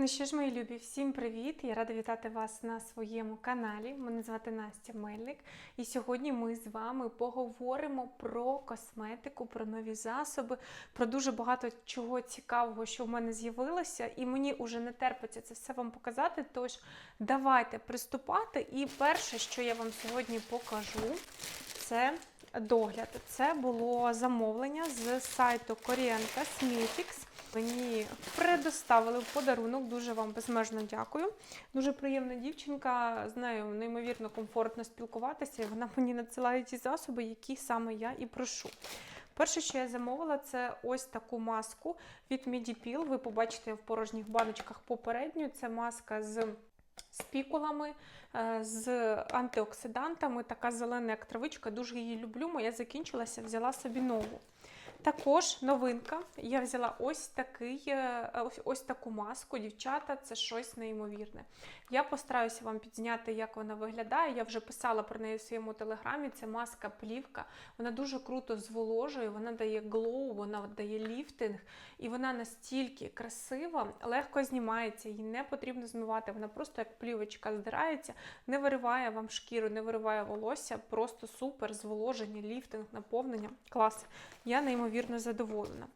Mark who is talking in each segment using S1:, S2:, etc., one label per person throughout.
S1: Ну що ж, мої любі, всім привіт! Я рада вітати вас на своєму каналі. Мене звати Настя Мельник, і сьогодні ми з вами поговоримо про косметику, про нові засоби, про дуже багато чого цікавого, що в мене з'явилося, і мені вже не терпиться це все вам показати. Тож давайте приступати. І перше, що я вам сьогодні покажу, це догляд. Це було замовлення з сайту Korean Cosmetics. Мені предоставили в подарунок. Дуже вам безмежно дякую. Дуже приємна дівчинка. З нею неймовірно комфортно спілкуватися, і вона мені надсилає ті засоби, які саме я і прошу. Перше, що я замовила, це ось таку маску від Medipil. Ви побачите в порожніх баночках попередню. Це маска з спікулами, е, з антиоксидантами. Така зелена, як травичка. Дуже її люблю. Моя закінчилася, взяла собі нову. Також новинка. Я взяла ось такий, е, ось, таку маску. Дівчата, це щось неймовірне. Я постараюся вам підзняти, як вона виглядає. Я вже писала про неї в своєму телеграмі. Це маска плівка. Вона дуже круто зволожує, вона дає глоу, вона дає ліфтинг, і вона настільки красива, легко знімається, її не потрібно змивати. Вона просто як плівочка здирається, не вириває вам шкіру, не вириває волосся. Просто супер зволоження, ліфтинг, наповнення. Клас. Я неймовірно задоволена.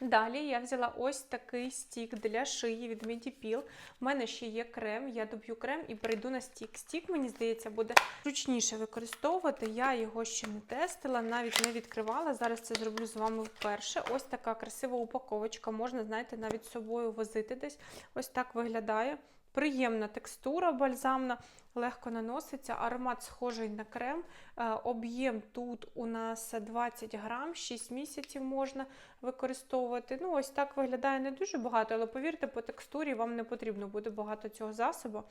S1: Далі я взяла ось такий стік для шиї від Medipil. У мене ще є крем, я доб'ю крем і перейду на стік. Стік, мені здається, буде зручніше використовувати. Я його ще не тестила, навіть не відкривала. Зараз це зроблю з вами вперше. Ось така красива упаковочка. Можна, знаєте, навіть з собою возити десь. Ось так виглядає. Приємна текстура бальзамна, легко наноситься, аромат схожий на крем. Е, Об'єм тут у нас 20 грам, 6 місяців можна використовувати. Ну, ось так виглядає не дуже багато, але повірте, по текстурі вам не потрібно буде багато цього засобу.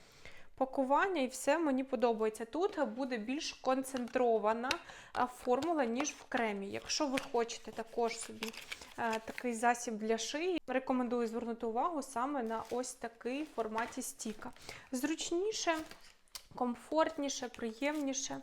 S1: Пакування і все мені подобається. Тут буде більш концентрована формула, ніж в кремі. Якщо ви хочете також собі е, такий засіб для шиї, рекомендую звернути увагу саме на ось такий форматі стіка. Зручніше, комфортніше, приємніше.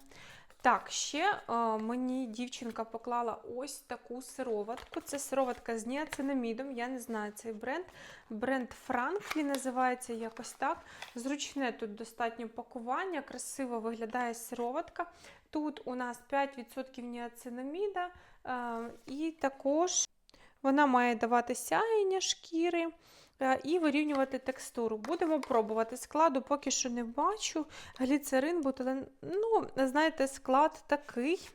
S1: Так, ще е, мені дівчинка поклала ось таку сироватку. Це сироватка з ніацинамідом. Я не знаю цей бренд. Бренд Франклі називається якось так. Зручне тут достатньо пакування, красиво виглядає сироватка. Тут у нас 5% ніацинаміда, е, і також вона має давати сяєння шкіри. Е, І вирівнювати текстуру. Будемо пробувати. Складу поки що не бачу. Гліцерин, бутилен. Ну, знаєте, склад такий.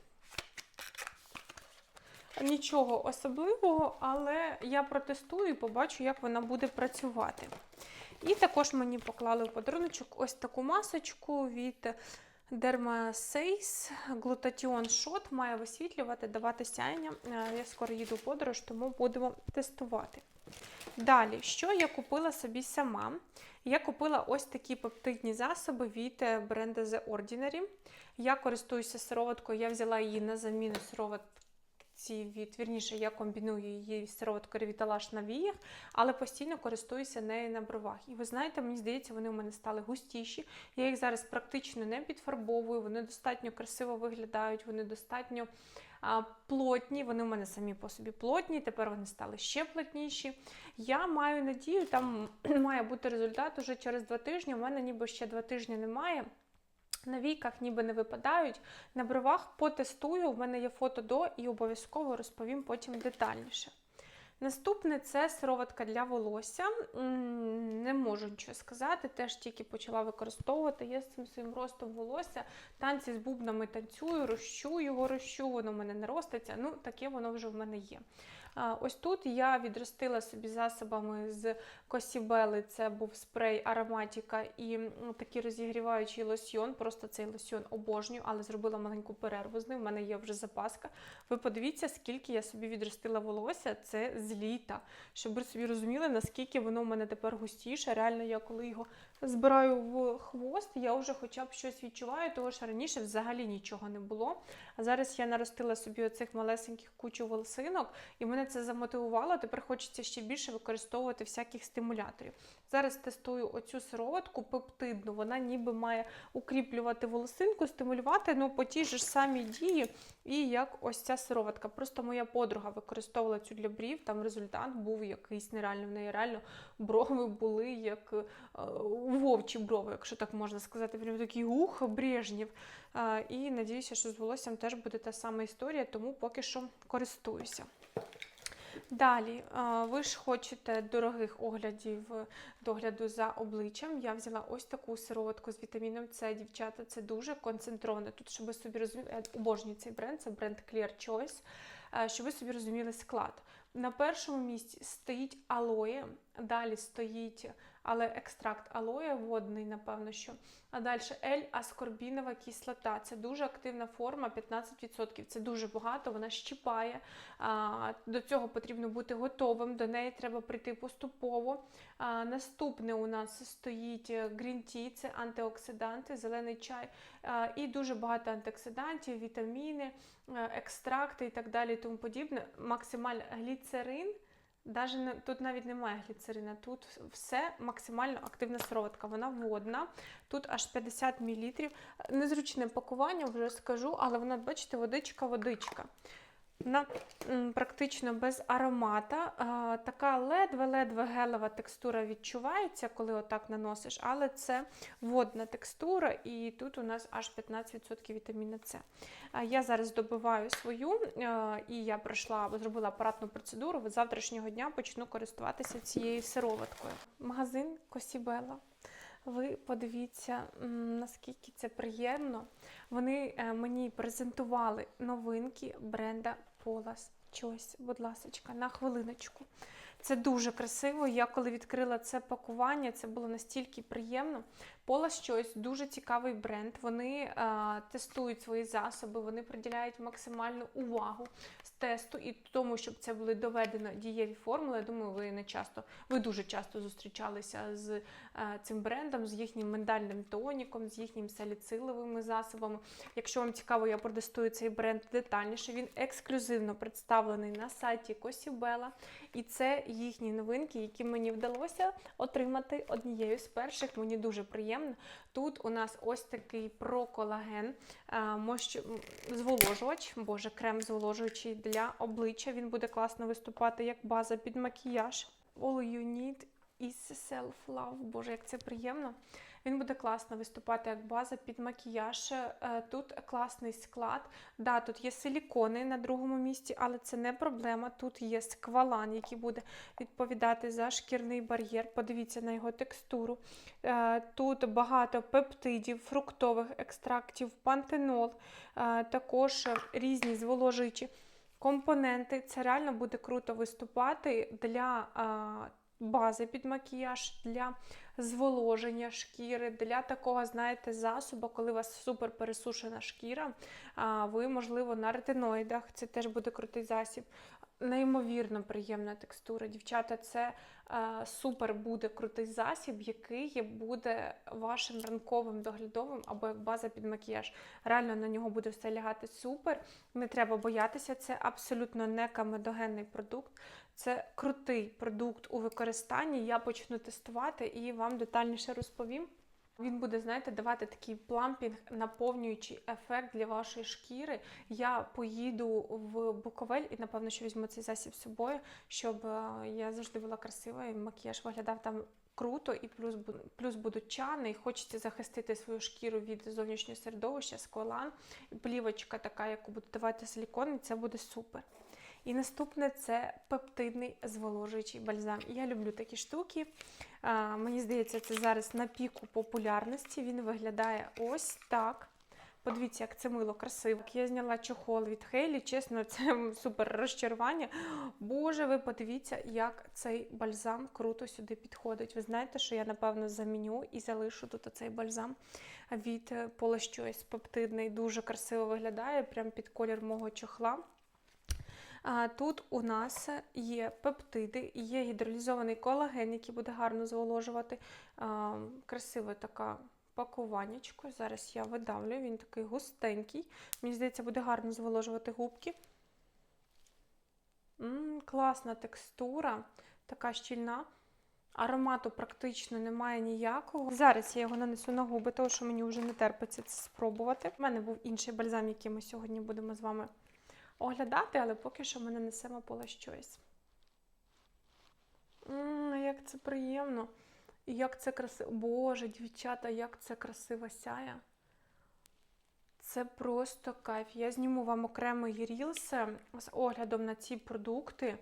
S1: Нічого особливого, але я протестую і побачу, як вона буде працювати. І також мені поклали в подаруночок ось таку масочку від Dermasace Glutathione Shot. Має висвітлювати, давати сяєння. Е, Я скоро їду в подорож, тому будемо тестувати. Далі, що я купила собі сама? Я купила ось такі пептидні засоби від е, бренду The Ordinary. Я користуюся сироваткою, я взяла її на заміну сироватки від, вірніше, я комбіную її сироваткою Revitalash на віях, але постійно користуюся нею на бровах. І ви знаєте, мені здається, вони у мене стали густіші. Я їх зараз практично не підфарбовую, вони достатньо красиво виглядають, вони достатньо а, плотні. Вони у мене самі по собі плотні, тепер вони стали ще плотніші. Я маю надію, там має бути результат уже через два тижні. У мене ніби ще два тижні немає. На війках ніби не випадають. На бровах потестую, в мене є фото до і обов'язково розповім потім детальніше. Наступне це сироватка для волосся. Не можу нічого сказати, теж тільки почала використовувати. Я з цим своїм ростом волосся, танці з бубнами танцюю, рощу його рощу, воно в мене не роститься. Ну, таке воно вже в мене є. Ось тут я відростила собі засобами з Косібели, це був спрей ароматіка і такий розігріваючий лосьйон. Просто цей лосьйон обожнюю, але зробила маленьку перерву з ним. У мене є вже запаска. Ви подивіться, скільки я собі відростила волосся. Це з літа. Щоб ви собі розуміли, наскільки воно в мене тепер густіше. Реально, я коли його збираю в хвост, я вже хоча б щось відчуваю, тому що раніше взагалі нічого не було. А зараз я наростила собі оцих малесеньких кучу волосинок, і в мене мене це замотивувало. Тепер хочеться ще більше використовувати всяких стимуляторів. Зараз тестую оцю сироватку пептидну. Вона ніби має укріплювати волосинку, стимулювати ну, по тій же ж самій дії, і як ось ця сироватка. Просто моя подруга використовувала цю для брів. Там результат був якийсь нереальний. В неї реально брови були як е, вовчі брови, якщо так можна сказати. Прям такий ух, Брежнєв. Е, і надіюся, що з волоссям теж буде та сама історія, тому поки що користуюся. Далі, е, ви ж хочете дорогих оглядів е, догляду за обличчям. Я взяла ось таку сироватку з вітаміном С, дівчата. Це дуже концентровано. Тут, щоб ви собі розуміли, я обожнюю цей бренд, це бренд Clear Choice, е, щоб ви собі розуміли склад. На першому місці стоїть алоє, далі стоїть але екстракт алоє водний, напевно, що. А далі L-аскорбінова кислота. Це дуже активна форма, 15%. Це дуже багато, вона щипає. А, До цього потрібно бути готовим, до неї треба прийти поступово. Наступне у нас стоїть Green Tea, це антиоксиданти, зелений чай. І дуже багато антиоксидантів, вітаміни, екстракти і так далі. тому подібне. Максимально гліцерин. Даже тут навіть немає гліцерина, тут все максимально активна сироватка. Вона водна, тут аж 50 мл. Незручне пакування, вже скажу, але вона, бачите, водичка-водичка. Вона практично без аромата. Така ледве-ледве гелева текстура відчувається, коли отак наносиш, але це водна текстура, і тут у нас аж 15% вітаміна С. Я зараз добиваю свою, і я пройшла, зробила апаратну процедуру. З завтрашнього дня почну користуватися цією сироваткою. Магазин Косібела. Ви подивіться, наскільки це приємно. Вони е, мені презентували новинки бренда Полас. Чогось, будь ласка, на хвилиночку. Це дуже красиво. Я коли відкрила це пакування, це було настільки приємно. Polas Choice дуже цікавий бренд. Вони а, тестують свої засоби, вони приділяють максимальну увагу з тесту і тому, щоб це були доведено дієві формули. Я думаю, ви не часто, ви дуже часто зустрічалися з а, цим брендом, з їхнім мендальним тоніком, з їхніми саліциловими засобами. Якщо вам цікаво, я протестую цей бренд детальніше. Він ексклюзивно представлений на сайті Косібела. І це їхні новинки, які мені вдалося отримати однією з перших. Мені дуже приємно. Тут у нас ось такий проколаген, зволожувач, боже, крем зволожуючий для обличчя. Він буде класно виступати як база під макіяж. All you need is self-love. Боже, як це приємно. Він буде класно виступати як база під макіяж. Е, Тут класний склад. Да, Тут є силікони на другому місці, але це не проблема. Тут є сквалан, який буде відповідати за шкірний бар'єр. Подивіться на його текстуру. Е, Тут багато пептидів, фруктових екстрактів, пантенол, е, також різні зволожуючі компоненти. Це реально буде круто виступати для бази під макіяж, для зволоження шкіри, для такого, знаєте, засобу, коли у вас супер пересушена шкіра, ви, можливо, на ретиноїдах, це теж буде крутий засіб. Неймовірно приємна текстура. Дівчата, це е, супер буде крутий засіб, який буде вашим ранковим доглядовим або як база під макіяж. Реально на нього буде все лягати супер. Не треба боятися, це абсолютно не камедогенний продукт. Це крутий продукт у використанні. Я почну тестувати і вам детальніше розповім. Він буде, знаєте, давати такий плампінг, наповнюючий ефект для вашої шкіри. Я поїду в Буковель і, напевно, що візьму цей засіб з собою, щоб е, я завжди була красива і макіяж виглядав там круто, і плюс плюс будуть чани, і хочеться захистити свою шкіру від зовнішнього середовища, сколан, плівочка така, яку буде давати силікон, і це буде супер. І наступне це пептидний зволожуючий бальзам. Я люблю такі штуки. Мені здається, це зараз на піку популярності. Він виглядає ось так. Подивіться, як це мило красиво. Я зняла чохол від Хейлі, чесно, це супер розчарування. Боже, ви подивіться, як цей бальзам круто сюди підходить. Ви знаєте, що я, напевно, заміню і залишу тут оцей бальзам від Paula Choice пептидний. Дуже красиво виглядає, прям під колір мого чохла. Тут у нас є пептиди, є гідролізований колаген, який буде гарно зволожувати. Красиве таке пакуваннячко. Зараз я видавлю, він такий густенький. Мені здається, буде гарно зволожувати губки. М, класна текстура, така щільна. Аромату практично немає ніякого. Зараз я його нанесу на губи, тому що мені вже не терпиться це спробувати. У мене був інший бальзам, який ми сьогодні будемо з вами оглядати, але поки що ми нанесемо поле щось. Як це приємно. І як це красиво. Боже, дівчата, як це красиво сяє. Це просто кайф. Я зніму вам окремий рілс з оглядом на ці продукти,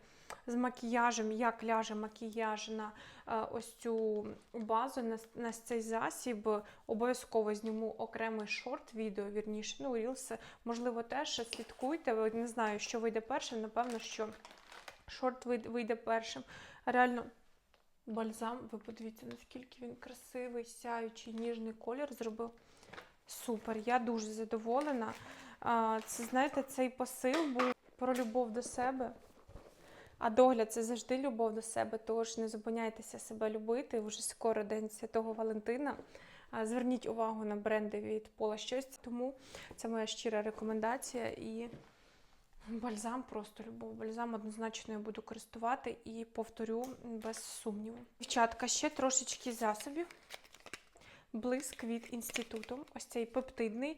S1: з макіяжем, як ляже макіяж на е, ось цю базу, на, цей засіб. Обов'язково зніму окремий шорт відео, вірніше, ну, рілс, можливо, теж слідкуйте. Не знаю, що вийде першим. Напевно, що шорт вийде першим. Реально, бальзам, ви подивіться, наскільки він красивий, сяючий, ніжний колір зробив. Супер, я дуже задоволена. Це, знаєте, цей посил був про любов до себе. А догляд це завжди любов до себе, тож не зупиняйтеся себе любити. Вже скоро День Святого Валентина. Зверніть увагу на бренди від Пола щось, тому це моя щира рекомендація. І бальзам просто любов. Бальзам однозначно я буду користувати і повторю без сумніву. Дівчатка, ще трошечки засобів. Блиск від інституту, ось цей пептидний.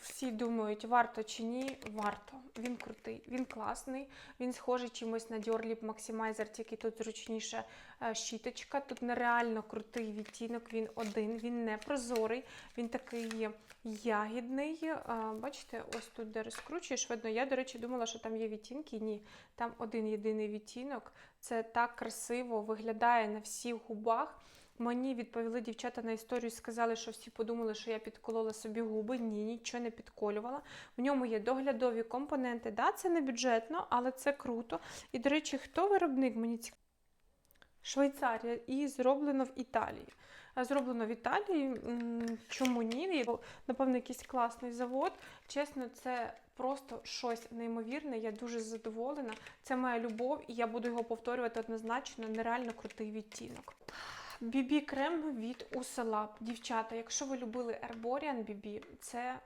S1: Всі думають, варто чи ні, варто. Він крутий, він класний, він схожий чимось на Dior Lip Maximizer, тільки тут зручніше е, щіточка. Тут нереально крутий відтінок, він один, він не прозорий, він такий ягідний. А, бачите, ось тут, де розкручуєш, видно. Я, до речі, думала, що там є відтінки. Ні, там один єдиний відтінок. Це так красиво виглядає на всіх губах. Мені відповіли дівчата на історію, сказали, що всі подумали, що я підколола собі губи. Ні, нічого не підколювала. В ньому є доглядові компоненти. Да, це не бюджетно, але це круто. І, до речі, хто виробник? Мені цікаво. Швейцарія і зроблено в Італії. Зроблено в Італії. Чому ні? Напевно, якийсь класний завод. Чесно, це просто щось неймовірне. Я дуже задоволена. Це моя любов, і я буду його повторювати однозначно. Нереально крутий відтінок. BB крем від Usalab. Дівчата, якщо ви любили Herborian BB, це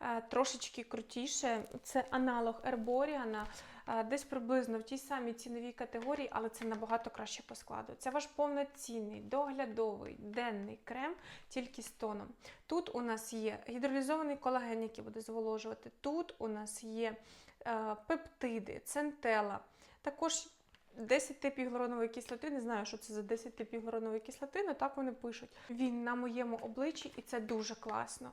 S1: е, трошечки крутіше. Це аналог Herborian, е, десь приблизно в тій самій ціновій категорії, але це набагато краще по складу. Це ваш повноцінний, доглядовий, денний крем, тільки з тоном. Тут у нас є гідролізований колаген, який буде зволожувати. Тут у нас є е, пептиди, центела. Також 10 типів гіалуронової кислоти, не знаю, що це за 10 типів гіалуронової кислоти, але так вони пишуть. Він на моєму обличчі, і це дуже класно.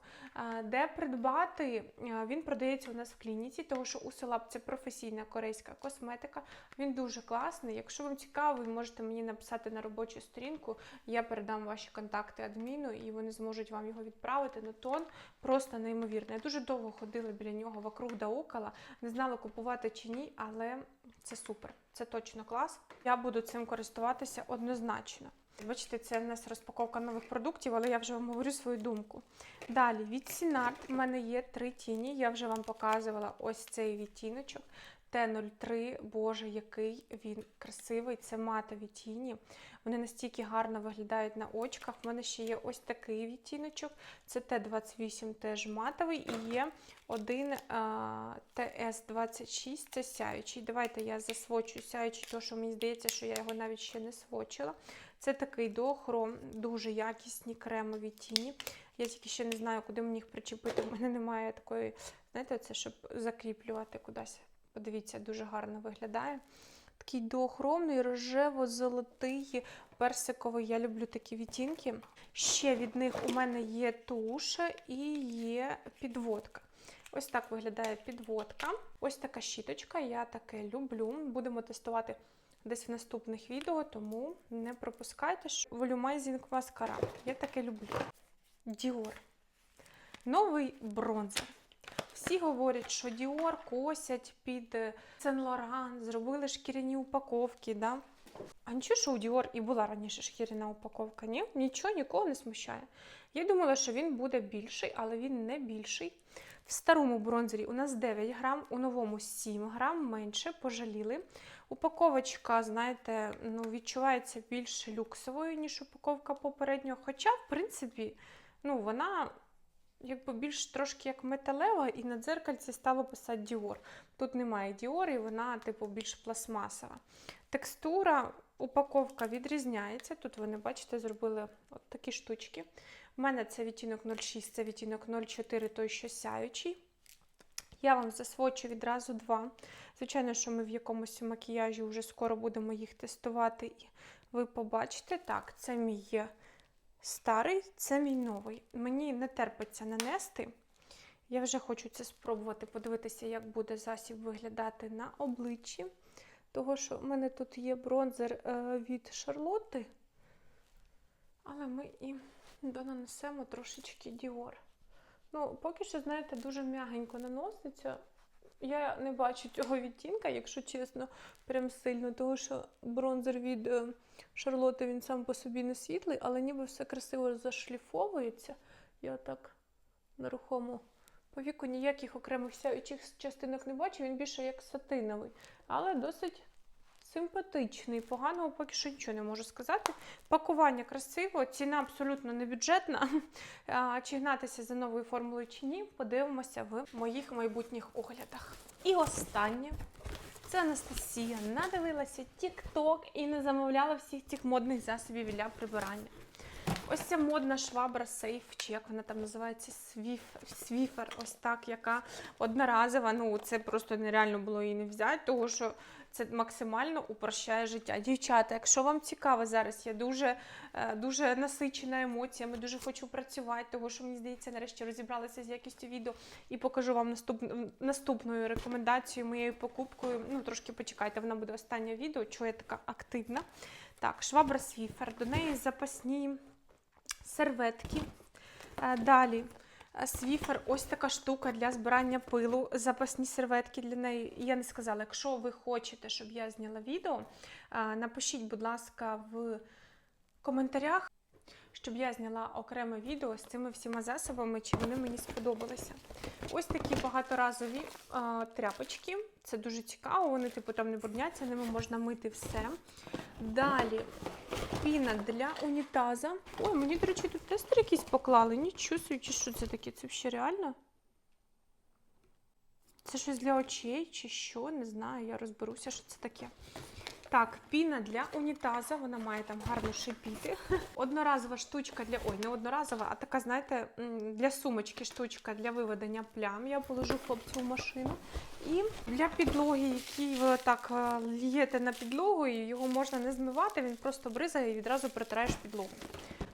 S1: Де придбати? Він продається у нас в клініці, тому що Usolab – це професійна корейська косметика. Він дуже класний. Якщо вам цікаво, ви можете мені написати на робочу сторінку. Я передам ваші контакти адміну, і вони зможуть вам його відправити. Ну, тон просто неймовірний. Я дуже довго ходила біля нього вокруг да около, не знала купувати чи ні, але це супер. Це точно клас. Я буду цим користуватися однозначно. Бачите, це в нас розпаковка нових продуктів, але я вже вам говорю свою думку. Далі від Сінарт в мене є три тіні. Я вже вам показувала ось цей відтіночок. Т03, боже, який він красивий, це матові тіні. Вони настільки гарно виглядають на очках. У мене ще є ось такий відтіночок. Це Т28 теж матовий і є один ТС26, це сяючий. Давайте я засвочу сяючий, тому що мені здається, що я його навіть ще не свочила. Це такий дохром, дуже якісні кремові тіні. Я тільки ще не знаю, куди мені їх причепити. У мене немає такої, знаєте, це щоб закріплювати кудись. Подивіться, дуже гарно виглядає. Такий доохромний, рожево-золотий, персиковий. Я люблю такі відтінки. Ще від них у мене є туш і є підводка. Ось так виглядає підводка. Ось така щіточка, я таке люблю. Будемо тестувати десь в наступних відео, тому не пропускайте. Volumizing маскара. Я таке люблю. Dior. Новий бронзер. Всі говорять, що Dior косять під Saint Laurent, зробили шкіряні упаковки. Да? А нічого, що у Dior і була раніше шкіряна упаковка. Ні, нічого нікого не смущає. Я думала, що він буде більший, але він не більший. В старому бронзері у нас 9 грам, у новому 7 грам, менше, пожаліли. Упаковочка, знаєте, ну, відчувається більш люксовою, ніж упаковка попереднього. Хоча, в принципі, ну, вона якби більш трошки як металева, і на дзеркальці стало писати Dior. Тут немає Dior, і вона, типу, більш пластмасова. Текстура, упаковка відрізняється. Тут вони, бачите, зробили от такі штучки. У мене це відтінок 06, це відтінок 04, той що сяючий. Я вам засвочу відразу два. Звичайно, що ми в якомусь макіяжі вже скоро будемо їх тестувати, і ви побачите. Так, це мій старий, це мій новий. Мені не терпиться нанести. Я вже хочу це спробувати, подивитися, як буде засіб виглядати на обличчі. Того, що в мене тут є бронзер е, від Шарлотти. Але ми і донанесемо трошечки Dior. Ну, поки що, знаєте, дуже м'ягенько наноситься. Я не бачу цього відтінка, якщо чесно, прям сильно, тому що бронзер від Шарлоти він сам по собі не світлий, але ніби все красиво зашліфовується. Я так нерухомо по віку ніяких окремих сяючих частинок не бачу, він більше як сатиновий, але досить симпатичний. Поганого поки що нічого не можу сказати. Пакування красиво, ціна абсолютно не бюджетна. Чи гнатися за новою формулою чи ні, подивимося в моїх майбутніх оглядах. І останнє. Це Анастасія надивилася TikTok і не замовляла всіх цих модних засобів для прибирання. Ось ця модна швабра сейф, чи як вона там називається, свіф, ось так, яка одноразова. Ну, це просто нереально було її не взяти, тому що це максимально упрощає життя. Дівчата, якщо вам цікаво зараз, я дуже, е, дуже насичена емоціями, дуже хочу працювати, тому що мені здається, нарешті розібралася з якістю відео і покажу вам наступ, наступною рекомендацією, моєю покупкою. Ну, трошки почекайте, вона буде останнє відео, чого я така активна. Так, швабра свіфер, до неї запасні серветки. Е, Далі свіфер, ось така штука для збирання пилу, запасні серветки для неї. Я не сказала, якщо ви хочете, щоб я зняла відео, напишіть, будь ласка, в коментарях, щоб я зняла окреме відео з цими всіма засобами, чи вони мені сподобалися. Ось такі багаторазові тряпочки. Це дуже цікаво, вони типу там не брудняться, ними можна мити все. Далі піна для унітаза. Ой, мені, до речі, тут тестер якийсь поклали. Нічого собі, що це таке? Це взагалі реально? Це щось для очей чи що? Не знаю, я розберуся, що це таке. Так, піна для унітаза, вона має там гарно шипіти. Одноразова штучка для. Ой, не одноразова, а така, знаєте, для сумочки штучка для виведення плям. Я положу хлопцю в машину. І для підлоги, який ви так е, лієте на підлогу, і його можна не змивати, він просто бризає і відразу протираєш підлогу.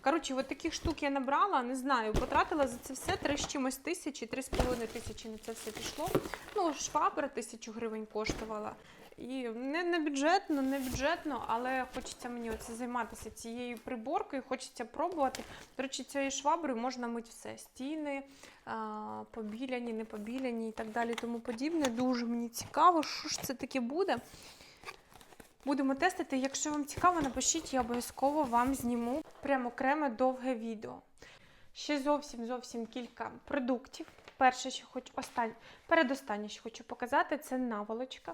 S1: Коротше, от таких штук я набрала, не знаю, потратила за це все три з чимось тисячі, три з половиною тисячі на це все пішло. Ну, швабра тисячу гривень коштувала. І не, не бюджетно, не бюджетно, але хочеться мені оце займатися цією приборкою, хочеться пробувати. До речі, цією шваброю можна мити все: стіни, побіляні, не побіляні і так далі, тому подібне. Дуже мені цікаво, що ж це таке буде. Будемо тестити. Якщо вам цікаво, напишіть, я обов'язково вам зніму прямо окреме довге відео. Ще зовсім зовсім кілька продуктів. Перше, що хочу останнє, передостаннє, що хочу показати, це наволочка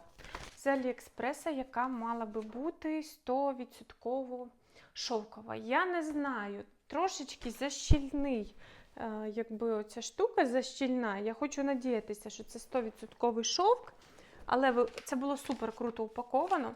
S1: з Аліекспреса, яка мала би бути 100% шовкова. Я не знаю, трошечки защільний, е, якби оця штука защільна. Я хочу надіятися, що це 100% шовк, але це було супер круто упаковано.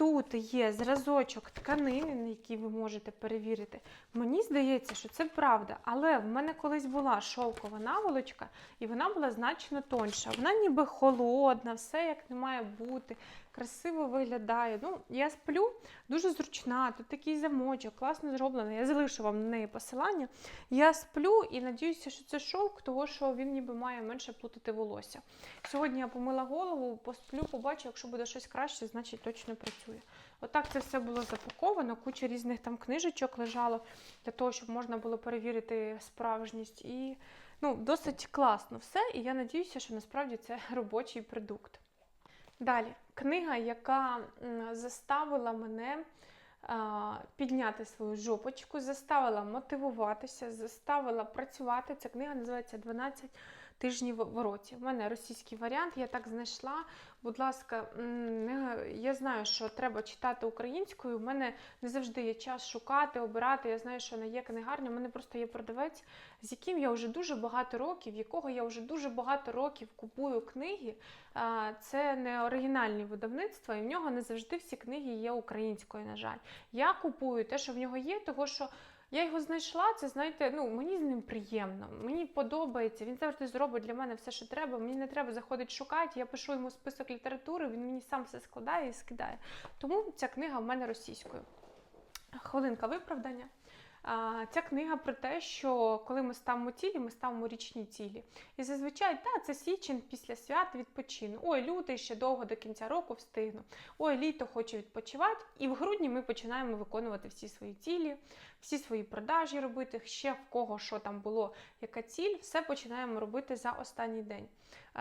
S1: Тут є зразочок тканини, на який ви можете перевірити. Мені здається, що це правда, але в мене колись була шовкова наволочка, і вона була значно тоньша. Вона ніби холодна, все як не має бути, красиво виглядає. Ну, я сплю, дуже зручна, тут такий замочок, класно зроблено. Я залишу вам на неї посилання. Я сплю і надіюся, що це шовк, того що він ніби має менше плутати волосся. Сьогодні я помила голову, посплю, побачу, якщо буде щось краще, значить точно працює. Отак це все було запаковано, куча різних там книжечок лежало для того, щоб можна було перевірити справжність. І ну, досить класно все. І я надіюся, що насправді це робочий продукт. Далі, книга, яка заставила мене підняти свою жопочку, заставила мотивуватися, заставила працювати. Ця книга називається «12 тижнів в році. У мене російський варіант, я так знайшла. Будь ласка, я знаю, що треба читати українською. У мене не завжди є час шукати, обирати. Я знаю, що не є книгарня. У мене просто є продавець, з яким я вже дуже багато років, якого я вже дуже багато років купую книги. Це не оригінальні видавництва, і в нього не завжди всі книги є українською, на жаль. Я купую те, що в нього є, того що. Я його знайшла, це знаєте, ну мені з ним приємно, мені подобається. Він завжди зробить для мене все, що треба. Мені не треба заходити шукати. Я пишу йому список літератури, він мені сам все складає і скидає. Тому ця книга в мене російською. Хвилинка виправдання. Ця книга про те, що коли ми ставимо цілі, ми ставимо річні цілі. І зазвичай, та, це січень після свят відпочину. Ой, лютий ще довго до кінця року встигну. Ой, літо хочу відпочивати. І в грудні ми починаємо виконувати всі свої цілі, всі свої продажі робити, ще в кого що там було, яка ціль, все починаємо робити за останній день,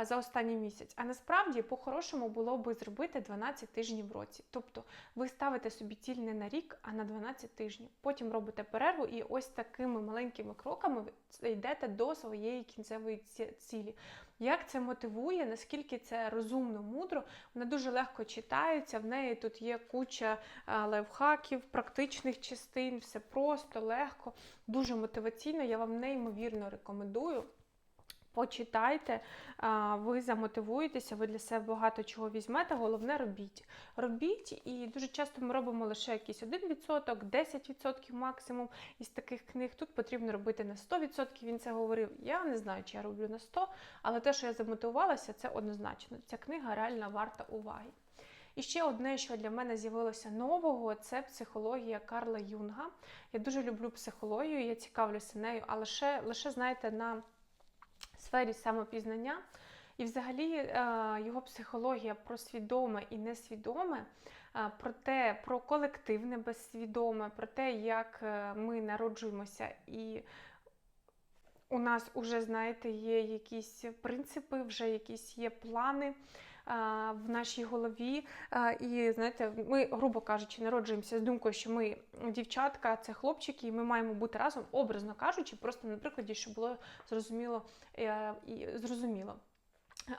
S1: за останній місяць. А насправді, по-хорошому, було би зробити 12 тижнів в році. Тобто ви ставите собі ціль не на рік, а на 12 тижнів. Потім робите перерву, і ось такими маленькими кроками ви йдете до своєї кінцевої цілі. Як це мотивує, наскільки це розумно, мудро, вона дуже легко читається. В неї тут є куча лайфхаків, практичних частин, все просто, легко, дуже мотиваційно. Я вам неймовірно рекомендую. Почитайте, ви замотивуєтеся, ви для себе багато чого візьмете. Головне робіть. Робіть, і дуже часто ми робимо лише якийсь 1%, 10% максимум із таких книг. Тут потрібно робити на 100%. Він це говорив. Я не знаю, чи я роблю на 100%, але те, що я замотивувалася, це однозначно. Ця книга реально варта уваги. І ще одне, що для мене з'явилося нового, це психологія Карла Юнга. Я дуже люблю психологію, я цікавлюся нею, а лише, лише знаєте, на сфері самопізнання. І взагалі е, його психологія про свідоме і несвідоме, е, про те, про колективне безсвідоме, про те, як е, ми народжуємося і у нас вже, знаєте, є якісь принципи, вже якісь є плани в нашій голові. І знаєте, ми, грубо кажучи, народжуємося з думкою, що ми дівчатка, це хлопчики, і ми маємо бути разом, образно кажучи, просто на прикладі, щоб було зрозуміло е, і зрозуміло.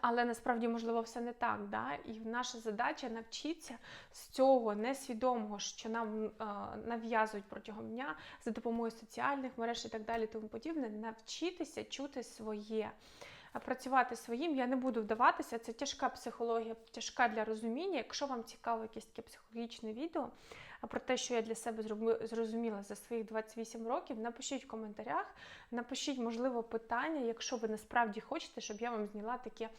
S1: Але насправді можливо все не так. Да? І наша задача навчитися з цього несвідомого, що нам е, нав'язують протягом дня за допомогою соціальних мереж і так далі, тому подібне, навчитися чути своє. Працювати своїм я не буду вдаватися. Це тяжка психологія, тяжка для розуміння. Якщо вам цікаво якесь таке психологічне відео про те, що я для себе зрозуміла за своїх 28 років, напишіть в коментарях, напишіть, можливо, питання, якщо ви насправді хочете, щоб я вам зняла таке е,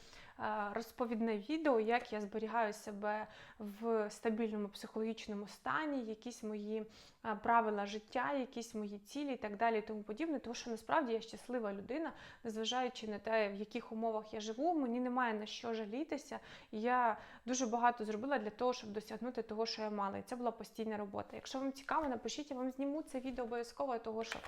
S1: розповідне відео, як я зберігаю себе в стабільному психологічному стані, якісь мої е, правила життя, якісь мої цілі і так далі, і тому подібне. Тому що насправді я щаслива людина, незважаючи на те, в яких умовах я живу, мені немає на що жалітися. Я дуже багато зробила для того, щоб досягнути того, що я мала. І це була постійна робота. Якщо вам цікаво, напишіть, я вам зніму це відео обов'язково, того що.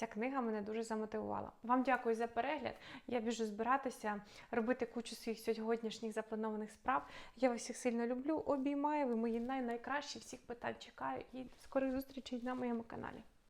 S1: Ця книга мене дуже замотивувала. Вам дякую за перегляд. Я біжу збиратися, робити кучу своїх сьогоднішніх запланованих справ. Я вас всіх сильно люблю, обіймаю. Ви мої най найкращі. Всіх питань чекаю і скорих зустрічей на моєму каналі.